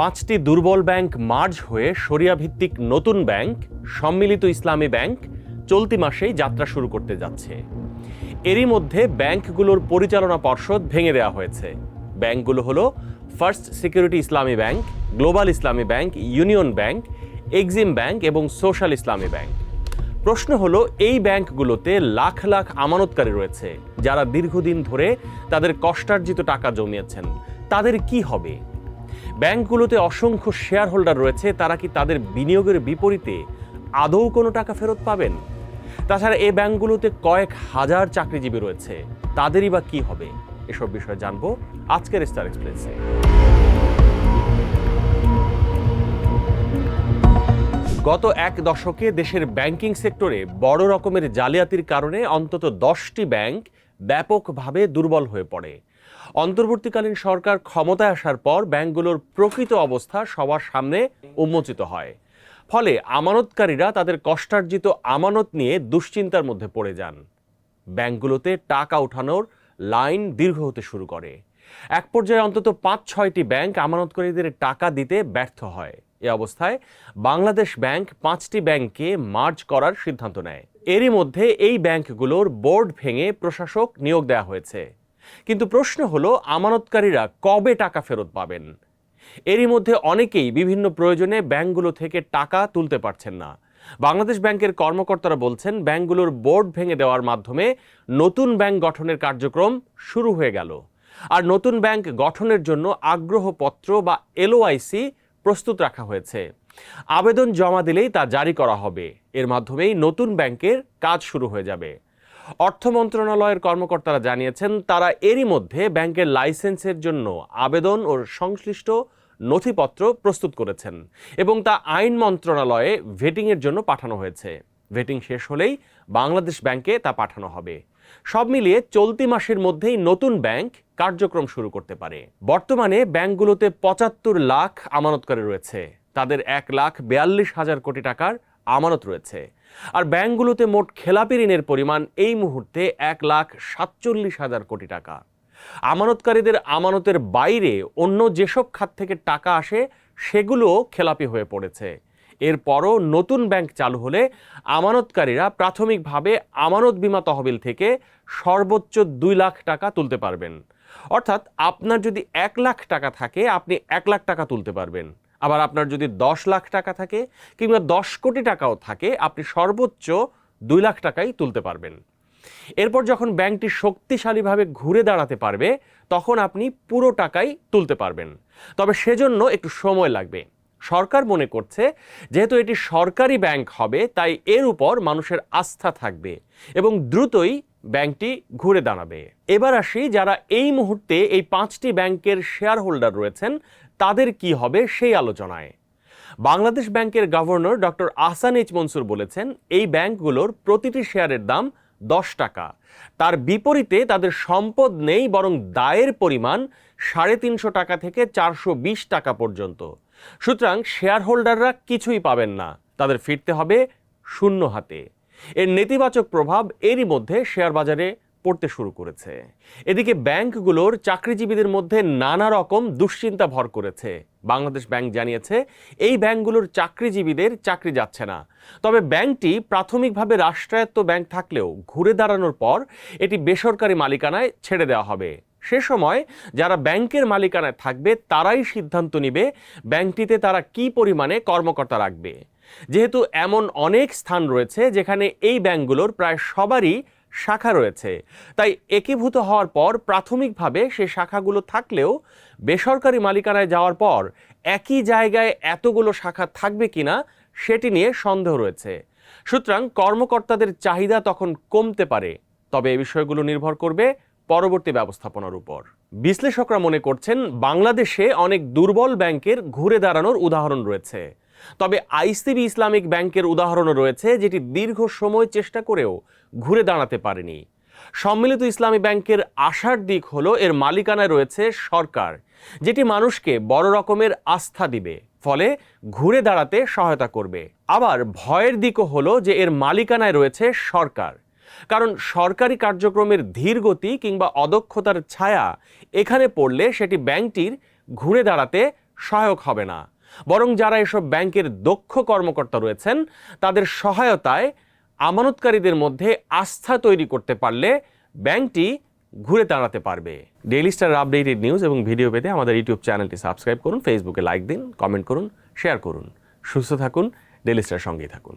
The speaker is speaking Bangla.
পাঁচটি দুর্বল ব্যাংক মার্জ হয়ে সরিয়া ভিত্তিক নতুন ব্যাংক, সম্মিলিত ইসলামী ব্যাংক চলতি মাসেই যাত্রা শুরু করতে যাচ্ছে। এরই মধ্যে ব্যাংকগুলোর পরিচালনা পর্ষদ ভেঙে দেওয়া হয়েছে। ব্যাংকগুলো হলো first security Islami bank, global Islami bank, union bank, exim bank এবং সোশ্যাল ইসলামী ব্যাংক। প্রশ্ন হলো, এই ব্যাংকগুলোতে লাখ লাখ আমানতকারী রয়েছে, যারা দীর্ঘদিন ধরে তাদের কষ্টার্জিত টাকা জমিয়েছেন। তাদের কি হবে? ব্যাংকগুলোতে অসংখ্য শেয়ার হোল্ডার রয়েছে, তারা কি তাদের বিনিয়োগের বিপরীতে আদৌ কোনো টাকা ফেরত পাবেন? তাছাড়া এই ব্যাংকগুলোতে কয়েক হাজার চাকরিজীবী রয়েছে, তাদেরই বা কি হবে? এসব বিষয়ে জানব আজকের স্টার এক্সপ্রেসে। গত এক দশকে দেশের ব্যাংকিং সেক্টরে বড় রকমের জালিয়াতির কারণে অন্তত দশটি ব্যাংক ব্যাপকভাবে দুর্বল হয়ে পড়ে। অন্তর্বর্তীকালীন সরকার ক্ষমতায় আসার পর ব্যাংকগুলোর প্রকৃত অবস্থা সবার সামনে উন্মোচিত হয়। ফলে আমানতকারীরা তাদের কষ্টার্জিত আমানত নিয়ে দুশ্চিন্তার মধ্যে পড়ে যান। ব্যাংকগুলোতে টাকা ওঠানোর লাইন দীর্ঘ হতে শুরু করে। এক পর্যায়ে অন্তত পাঁচ, ছয়টি ব্যাংক আমানতকারীদের টাকা দিতে ব্যর্থ হয়। এ অবস্থায় বাংলাদেশ ব্যাংক পাঁচটি ব্যাংককে মার্জ করার সিদ্ধান্ত নেয়। এরই মধ্যে এই ব্যাংকগুলোর বোর্ড ভেঙে প্রশাসক নিয়োগ দেওয়া হয়েছে। কিন্তু প্রশ্ন হলো, আমানতকারীরা কবে টাকা ফেরত পাবেন? এরই মধ্যে অনেকেই বিভিন্ন প্রয়োজনে ব্যাংকগুলো থেকে টাকা তুলতে পারছেন না। বাংলাদেশ ব্যাংকের কর্মকর্তারা বলছেন, ব্যাংকগুলোর বোর্ড ভেঙে দেওয়ার মাধ্যমে নতুন ব্যাংক গঠনের কার্যক্রম শুরু হয়ে গেল। আর নতুন ব্যাংক গঠনের জন্য আগ্রহপত্র বা এলওআইসি প্রস্তুত রাখা হয়েছে। আবেদন জমা দিলেই তা জারি করা হবে। এর মাধ্যমেই নতুন ব্যাংকের কাজ শুরু হয়ে যাবে। অর্থ মন্ত্রণালয়ের কর্মকর্তারা জানিয়েছেন, তারা এরই মধ্যে ব্যাংকের লাইসেন্সের জন্য আবেদন ও সংশ্লিষ্ট নথিপত্র প্রস্তুত করেছেন এবং তা আইন মন্ত্রণালয়ে ভেটিংয়ের জন্য পাঠানো হয়েছে। ভেটিং শেষ হলেই বাংলাদেশ ব্যাংকে তা পাঠানো হবে। সব মিলিয়ে চলতি মাসের মধ্যেই নতুন ব্যাংক কার্যক্রম শুরু করতে পারে। বর্তমানে ব্যাংকগুলোতে পঁচাত্তর লাখ আমানতকারী রয়েছে। তাদের এক লাখ বিয়াল্লিশ হাজার কোটি টাকার আমানত রয়েছে। আর ব্যাংকগুলোতে মোট খেলাপি ঋণের পরিমাণ এই মুহূর্তে এক লাখ সাতচল্লিশ হাজার কোটি টাকা। আমানতকারীদের আমানতের বাইরে অন্য যেসব খাত থেকে টাকা আসে, সেগুলো খেলাপি হয়ে পড়েছে। এরপরও নতুন ব্যাংক চালু হলে আমানতকারীরা প্রাথমিকভাবে আমানত বিমা তহবিল থেকে সর্বোচ্চ দুই লাখ টাকা তুলতে পারবেন। অর্থাৎ আপনার যদি এক লাখ টাকা থাকে, আপনি এক লাখ টাকা তুলতে পারবেন। আবার আপনার যদি দশ লাখ টাকা থাকে কিংবা দশ কোটি টাকাও থাকে, আপনি সর্বোচ্চ দুই লাখ টাকাই তুলতে পারবেন। এরপর যখন ব্যাংকটি শক্তিশালীভাবে ঘুরে দাঁড়াতে পারবে, তখন আপনি পুরো টাকাই তুলতে পারবেন। তবে সেজন্য একটু সময় লাগবে। সরকার মনে করছে, যেহেতু এটি সরকারি ব্যাংক হবে, তাই এর উপর মানুষের আস্থা থাকবে এবং দ্রুতই ব্যাংকটি ঘুরে দাঁড়াবে। এবার আসি যারা এই মুহূর্তে এই পাঁচটি ব্যাংকের শেয়ার হোল্ডার রয়েছেন, তাদের কি হবে সেই আলোচনায়। বাংলাদেশ ব্যাংকের governor doctor Ahsan H Mansur বলেছেন, এই ব্যাংকগুলোর প্রতিটি শেয়ারের দাম দশ টাকা। তার বিপরীতে তাদের সম্পদ নেই, বরং দায়ের পরিমাণ সাড়ে তিনশো টাকা থেকে চারশো বিশ টাকা পর্যন্ত। সুতরাং শেয়ার হোল্ডাররা কিছুই পাবেন না। তাদের ফিরতে হবে শূন্য হাতে। এর নেতিবাচক প্রভাব এরই মধ্যে শেয়ার বাজারে পড়তে শুরু করেছে। এদিকে ব্যাংকগুলোর চাকরিজীবীদের মধ্যে নানা রকম দুশ্চিন্তা ভর করেছে। বাংলাদেশ ব্যাংক জানিয়েছে, এই ব্যাংকগুলোর চাকরিজীবীদের চাকরি যাচ্ছে না। তবে ব্যাংকটি প্রাথমিকভাবে রাষ্ট্রায়ত্ত ব্যাংক থাকলেও ঘুরে দাঁড়ানোর পর এটি বেসরকারি মালিকানায় ছেড়ে দেওয়া হবে। সে সময় যারা ব্যাংকের মালিকানায় থাকবে, তারাই সিদ্ধান্ত নিবে ব্যাংকটিতে তারা কি পরিমাণে কর্মকর্তা রাখবে। যেহেতু এমন অনেক স্থান রয়েছে যেখানে এই ব্যাংকগুলোর প্রায় সবারই শাখা রয়েছে। তাই একীভূত হওয়ার পর প্রাথমিকভাবে সে শাখাগুলো থাকলেও বেসরকারি মালিকানায় যাওয়ার পর একই জায়গায় এতগুলো শাখা থাকবে কিনা সেটি নিয়ে সন্দেহ রয়েছে। সুতরাং কর্মকর্তাদের চাহিদা তখন কমতে পারে। তবে এই বিষয়গুলো নির্ভর করবে পরবর্তী ব্যবস্থাপনার উপর। বিশ্লেষকরা মনে করছেন, বাংলাদেশে অনেক দুর্বল ব্যাংকের ঘুরে দাঁড়ানোর উদাহরণ রয়েছে। তবে আইসিবি ইসলামিক ব্যাংকের উদাহরণও রয়েছে, যেটি দীর্ঘ সময় চেষ্টা করেও ঘুরে দাঁড়াতে পারেনি। সম্মিলিত ইসলামী ব্যাংকের আশার দিক হলো, এর মালিকানায় রয়েছে সরকার, যেটি মানুষকে বড় রকমের আস্থা দিবে, ফলে ঘুরে দাঁড়াতে সহায়তা করবে। আবার ভয়ের দিকও হলো যে, এর মালিকানায় রয়েছে সরকার। কারণ সরকারি কার্যক্রমের ধীর গতি কিংবা অদক্ষতার ছায়া এখানে পড়লে সেটি ব্যাংকটির ঘুরে দাঁড়াতে সহায়ক হবে না। বরং যারা এসব ব্যাংকের দক্ষ কর্মকর্তা রয়েছেন, তাদের সহায়তায় আমানতকারীদের মধ্যে আস্থা তৈরি করতে পারলে ব্যাংকটি ঘুরে দাঁড়াতে পারবে। ডেইলি স্টার আপডেটেড নিউজ এবং ভিডিও পেতে আমাদের ইউটিউব চ্যানেলটি সাবস্ক্রাইব করুন ফেসবুকে লাইক দিন কমেন্ট করুন শেয়ার করুন। সুস্থ থাকুন ডেইলি স্টার সঙ্গেই থাকুন।